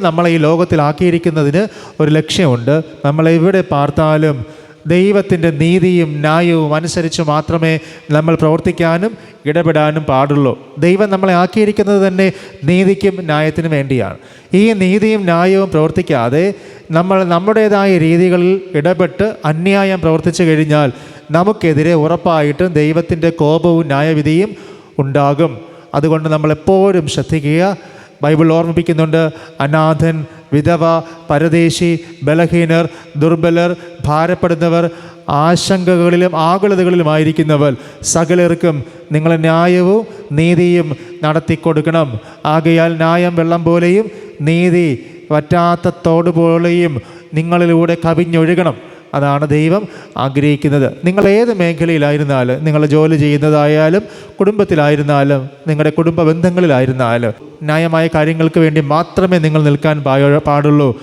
ദൈവം നമ്മളെ ഈ ലോകത്തിലാക്കിയിരിക്കുന്നതിന് ഒരു ലക്ഷ്യമുണ്ട്. നമ്മളെവിടെ പാർത്താലും ദൈവത്തിന്റെ നീതിയും ന്യായവും അനുസരിച്ച് മാത്രമേ നമ്മൾ പ്രവർത്തിക്കാനും ഇടപെടാനും പാടുള്ളൂ. ദൈവം നമ്മളെ ആക്കിയിരിക്കുന്നത് തന്നെ നീതിക്കും ന്യായത്തിനും വേണ്ടിയാണ്. ഈ നീതിയും ന്യായവും പ്രവർത്തിക്കാതെ നമ്മൾ നമ്മുടേതായ രീതികളിൽ ഇടപെട്ട് അന്യായം പ്രവർത്തിച്ചു കഴിഞ്ഞാൽ നമുക്കെതിരെ ഉറപ്പായിട്ടും ദൈവത്തിന്റെ കോപവും ന്യായവിധിയും ഉണ്ടാകും. അതുകൊണ്ട് നമ്മളെപ്പോഴും ശ്രദ്ധിക്കുക. ബൈബിൾ ഓർമ്മിപ്പിക്കുന്നുണ്ട്. അനാഥൻ വിധവ പരദേശി ബലഹീനർ ദുർബലർ ഭാരപ്പെടുന്നവർ ആശങ്കകളിലും ആകുലതകളിലുമായിരിക്കുന്നവർ. സകലർക്കും നിങ്ങൾ ന്യായവും നീതിയും നടത്തി കൊടുക്കണം ആകയാൽ ന്യായം വെള്ളം പോലെയും നീതി വറ്റാത്ത തോട് പോലെയും നിങ്ങളിലൂടെ കവിഞ്ഞൊഴുകണം. അതാണ് ദൈവം ആഗ്രഹിക്കുന്നത്. നിങ്ങൾ ഏത് മേഖലയിലായിരുന്നാലും നിങ്ങൾ ജോലി ചെയ്യുന്നതായാലും കുടുംബത്തിലായിരുന്നാലും നിങ്ങളുടെ കുടുംബ ബന്ധങ്ങളിലായിരുന്നാലും ന്യായമായ കാര്യങ്ങൾക്ക് വേണ്ടി മാത്രമേ നിങ്ങൾ നിൽക്കാൻ പാടുള്ളൂ.